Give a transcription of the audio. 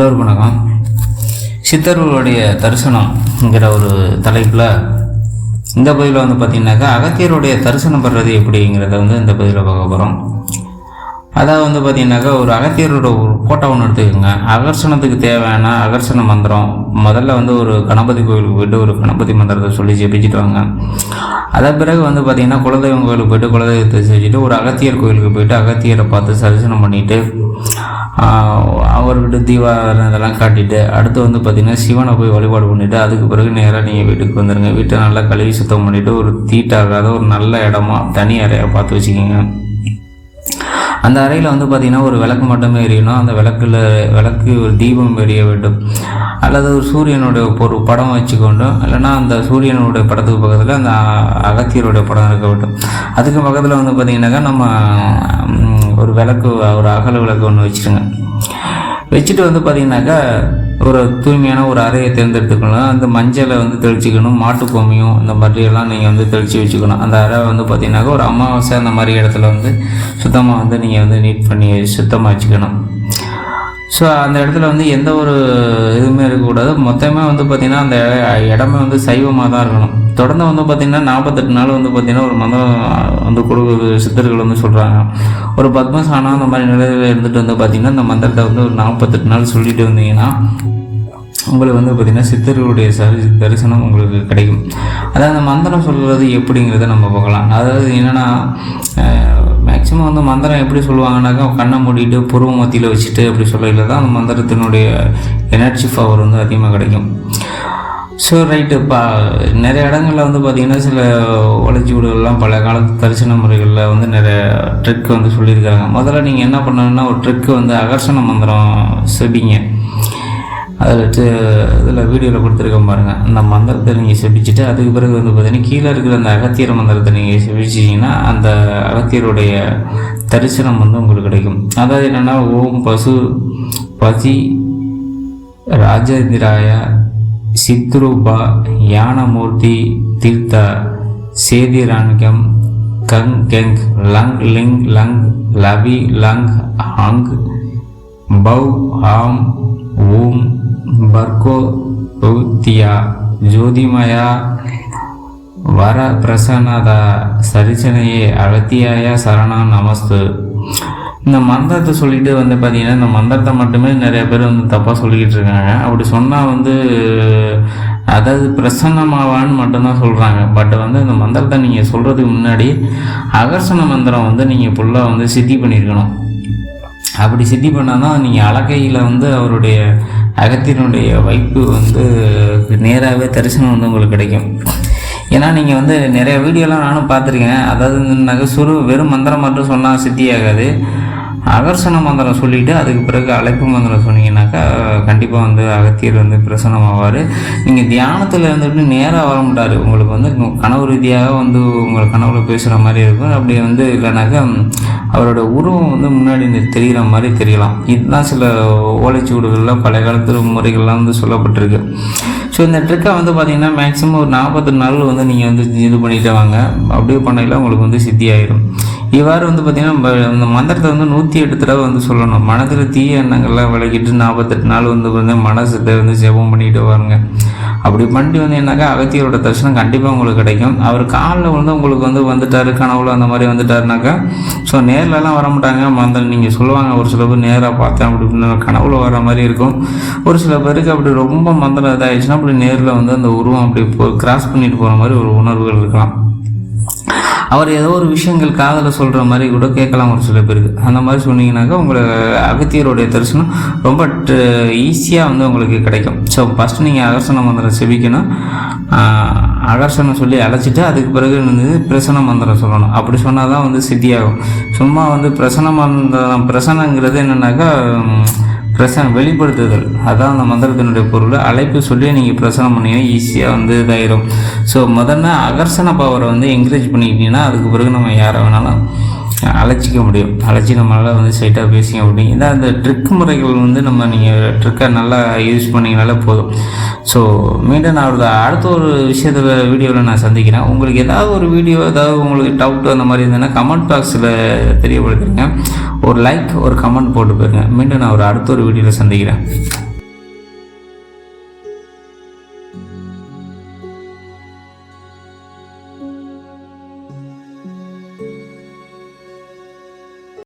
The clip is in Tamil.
எல்லோரும் வணக்கம். சித்தர்களுடைய தரிசனம்ங்கிற ஒரு தலைப்பில் இந்த பதிவில் வந்து பார்த்திங்கனாக்கா அகத்தியருடைய தரிசனம் பெறுறது எப்படிங்கிறத வந்து இந்த பதிவில் பார்க்க போகிறோம் அதாவது வந்து பார்த்திங்கனாக்கா ஒரு அகத்தியரோட ஒரு ஃபோட்டோ ஒன்று எடுத்துக்கோங்க. அகர்ஷணத்துக்கு தேவையான அகர்ஷண மந்திரம். முதல்ல வந்து ஒரு கணபதி கோவிலுக்கு போயிட்டு ஒரு கணபதி மந்திரத்தை சொல்லி ஜெபிச்சுட்டு வாங்க. அதன் பிறகு வந்து பார்த்தீங்கன்னா குலதெய்வம் கோயிலுக்கு போயிட்டு குலதெய்வத்தை செஞ்சுட்டு ஒரு அகத்தியர் கோயிலுக்கு போயிட்டு அகத்தியரை பார்த்து தரிசனம் பண்ணிவிட்டு அவர்கிட்ட தீபாவளி இதெல்லாம் காட்டிட்டு அடுத்து வந்து பார்த்திங்கன்னா சிவனை போய் வழிபாடு பண்ணிவிட்டு அதுக்கு பிறகு நேராக நீங்கள் வீட்டுக்கு வந்துடுங்க வீட்டை நல்லா கழுவி சுத்தம் பண்ணிவிட்டு ஒரு தீட்டாகாத ஒரு நல்ல இடமா தனி அறையாக பார்த்து வச்சுக்கோங்க. அந்த அறையில் வந்து பார்த்திங்கன்னா ஒரு விளக்கு மட்டுமே எரியணும். அந்த விளக்குல விளக்கு ஒரு தீபம் எரிய வேண்டும். அல்லது ஒரு சூரியனுடைய ஒரு படம் வச்சுக்கொண்டும் இல்லைன்னா அந்த சூரியனுடைய படத்துக்கு பக்கத்தில் அந்த அகத்தியருடைய படம் இருக்க வேண்டும். அதுக்கு பக்கத்தில் வந்து பார்த்திங்கனாக்கா நம்ம ஒரு விளக்கு ஒரு அகல விளக்கு ஒன்று வச்சுருங்க. வச்சுட்டு வந்து பார்த்திங்கனாக்கா ஒரு தூய்மையான ஒரு அறையை தேர்ந்தெடுத்துக்கணும். அந்த மஞ்சளை வந்து தெளிச்சிக்கணும். மாட்டு கோமியும் இந்த மாதிரியெல்லாம் நீங்கள் வந்து தெளித்து வச்சுக்கணும். அந்த அறை வந்து பார்த்தீங்கன்னாக்கா ஒரு அமாவாசை அந்த மாதிரி இடத்துல வந்து சுத்தமாக வந்து நீங்கள் வந்து நீட் பண்ணி சுத்தமாக வச்சுக்கணும். ஸோ அந்த இடத்துல வந்து எந்த ஒரு இதுவுமே இருக்கக்கூடாது. மொத்தமே வந்து பார்த்திங்கன்னா அந்த இடமே வந்து சைவமாக தான் இருக்கணும். தொடர்ந்து வந்து பார்த்திங்கன்னா நாற்பத்தெட்டு நாள் வந்து பார்த்திங்கன்னா ஒரு மதம் வந்து கொடுக்குறது சித்தர்கள் வந்து சொல்கிறாங்க ஒரு பத்மசானம் அந்த மாதிரி நிலையில் இருந்துட்டு வந்து பார்த்திங்கன்னா அந்த மந்திரத்தை வந்து ஒரு நாற்பத்தெட்டு நாள் சொல்லிட்டு வந்தீங்கன்னா உங்களுக்கு வந்து பார்த்திங்கன்னா சித்தர்களுடைய சரி தரிசனம் உங்களுக்கு கிடைக்கும். அதாவது அந்த மந்திரம் சொல்கிறது எப்படிங்கிறத நம்ம பார்க்கலாம். அதாவது என்னென்னா மேக்ஸிமம் வந்து மந்திரம் எப்படி சொல்லுவாங்கன்னாக்கா கண்ணை மூடிட்டு புருவ மத்தியில் வச்சுட்டு அப்படி சொல்லல தான் அந்த மந்திரத்தினுடைய எனர்ஜி பவர் வந்து அதிகமாக கிடைக்கும். ஸோ ரைட்டு இப்போ நிறைய இடங்களில் வந்து பார்த்திங்கன்னா சில வளர்ச்சி வீடுகள்லாம் பல காலத்து தரிசன முறைகளில் வந்து நிறைய ட்ரிக் வந்து சொல்லியிருக்காங்க முதல்ல நீங்கள் என்ன பண்ணணும்னா ஒரு ட்ரிக்கு வந்து அகர்ஷண மந்திரம் செபிங்க. அதில் இதில் வீடியோவில் கொடுத்துருக்கேன் பாருங்கள் அந்த மந்திரத்தை நீங்கள் செபிச்சுட்டு அதுக்கு பிறகு வந்து பார்த்தீங்கன்னா கீழே இருக்கிற அந்த அகத்தியர் மந்திரத்தை நீங்கள் செபிச்சிங்கன்னா அந்த அகத்தியருடைய தரிசனம் வந்து உங்களுக்கு கிடைக்கும். அதாவது என்னென்னா ஓம் பசு பசி ராஜேந்திராயா சித்ரூபா யானமூர்த்தி தீர்த்தா சேதிரான்கம் கங் கெங் லங் லிங் லங் லவி லங் ஹங் பௌ ஆம் ஓம் பர்கோ பௌத்தியா ஜோதிமயா வர பிரசன்னதா சரிசனையே அகத்தியாய சரணா நமஸ்து. இந்த மந்திரத்தை சொல்லிட்டு வந்து பார்த்தீங்கன்னா இந்த மந்திரத்தை மட்டுமே நிறைய பேர் வந்து தப்பாக சொல்லிக்கிட்டு இருக்காங்க. அப்படி சொன்னால் வந்து அதாவது பிரசன்னமாவான்னு மட்டும்தான் சொல்கிறாங்க பட் வந்து இந்த மந்திரத்தை நீங்கள் சொல்கிறதுக்கு முன்னாடி அகர்ஷண மந்திரம் வந்து நீங்கள் ஃபுல்லாக வந்து சித்தி பண்ணியிருக்கணும் அப்படி சித்தி பண்ணால் தான் நீங்கள் அலக்கையில் வந்து அவருடைய அகத்தினுடைய வைப்பு வந்து நேராகவே தரிசனம் வந்து உங்களுக்கு கிடைக்கும். ஏன்னா நீங்கள் வந்து நிறைய வீடியோலாம் நானும் பார்த்துருக்கேன். அதாவது சுரு வெறும் மந்திரம் மட்டும் சொன்னால் சித்தியாகாது. அகர்ஷண மந்திரம் சொல்லிவிட்டு அதுக்கு பிறகு அழைப்பு மந்திரம் சொன்னீங்கன்னாக்கா கண்டிப்பாக வந்து அகத்தியர் வந்து பிரசன்னமாவார். நீங்கள் தியானத்தில் இருந்துட்டு நேராக வர மாட்டார். உங்களுக்கு வந்து கனவு ரீதியாக வந்து உங்கள் கனவுல பேசுகிற மாதிரி இருக்கும். அப்படி வந்து இல்லைனாக்கா அவரோட உருவம் வந்து முன்னாடி தெரிகிற மாதிரி தெரியலாம். இதுதான் சில ஓலைச்சுவடுகளில் பழைய காலத்து முறைகள்லாம் வந்து சொல்லப்பட்டிருக்கு. ஸோ இந்த ட்ரிக்கை வந்து பார்த்தீங்கன்னா மேக்ஸிமம் ஒரு நாற்பத்தெட்டு நாள் வந்து நீங்கள் வந்து இது பண்ணிட்டு வாங்க. அப்படியே பண்ணையில் உங்களுக்கு வந்து சித்தி ஆயிரும் இவ்வாறு வந்து பார்த்திங்கன்னா இந்த மந்திரத்தை வந்து நூற்றி எட்டு தடவை வந்து சொல்லணும். மனதில் தீய எண்ணங்கள்லாம் விளக்கிட்டு நாற்பத்தெட்டு நாள் வந்து பார்த்தீங்கன்னா மனசத்தை வந்து ஜெபம் பண்ணிட்டு வாருங்க. அப்படி பண்ணிட்டு வந்து என்னக்கா அகத்தியரோட தரிசனம் கண்டிப்பாக உங்களுக்கு கிடைக்கும். அவர் காலில் வந்து உங்களுக்கு வந்து வந்துட்டாரு கனவுல அந்த மாதிரி வந்துட்டாருனாக்கா ஸோ நேர்லலாம் வர மாட்டாங்க. மந்திரம் நீங்கள் சொல்லுவாங்க ஒரு சில பேர் நேராக பார்த்தேன் அப்படி இப்படின்னு கனவுல வர மாதிரி இருக்கும். ஒரு சில பேருக்கு அப்படி ரொம்ப மந்திரம் இதாகிடுச்சுன்னா அப்படி நேரில் வந்து அந்த உருவம் அப்படி கிராஸ் பண்ணிட்டு போகிற மாதிரி ஒரு உணர்வுகள் இருக்கலாம். அவர் ஏதோ ஒரு விஷயங்கள் காதில் சொல்கிற மாதிரி கூட கேட்கலாம் ஒரு சில பேருக்கு. அந்த மாதிரி சொன்னீங்கன்னாக்கா உங்களுக்கு அகத்தியருடைய தரிசனம் ரொம்ப ஈஸியாக வந்து உங்களுக்கு கிடைக்கும். ஸோ ஃபஸ்ட்டு நீங்கள் அகர்சன மந்திரம் செவிக்கணும் ஆஹ், சொல்லி அழைச்சிட்டு அதுக்கு பிறகு வந்து பிரசன மந்திரம் சொல்லணும். அப்படி சொன்னால் தான் வந்து சித்தியாகும். சும்மா வந்து பிரசன மந்திரம் பிரசனங்கிறது என்னென்னாக்கா பிரசனம் வெளிப்படுத்துதல். அதான் அந்த மந்திரத்தினுடைய பொருள். அழைப்பு சொல்லி நீங்கள் பிரசனம் பண்ணிங்கன்னா ஈஸியாக வந்து இதாயிரும். ஸோ முதல்ல அகர்ஷண பவரை வந்து என்கரேஜ் பண்ணிக்கிட்டீங்கன்னா அதுக்கு பிறகு நம்ம யாரை வேணாலும் அழைச்சிக்க முடியும். அழைச்சி நம்மளால் வந்து ஸ்ட்ரைட்டாக பேசிக்க முடியும். இதான் அந்த ட்ரிக் முறைகள் வந்து நம்ம நீங்கள் ட்ரிக்கை நல்லா யூஸ் பண்ணிங்கனாலே போதும். ஸோ மீண்டும் நான் ஒரு அடுத்த ஒரு விஷயத்தில் வீடியோவில் நான் சந்திக்கிறேன். உங்களுக்கு ஏதாவது ஒரு வீடியோ ஏதாவது உங்களுக்கு டவுட் அந்த மாதிரி இருந்ததுன்னா கமெண்ட் பாக்ஸில் தெரியப்படுத்துங்க. ஒரு லைக் ஒரு கமெண்ட் போட்டு போயிருங்க. மீண்டும் நான் ஒரு அடுத்த ஒரு வீடியோவில் சந்திக்கிறேன்.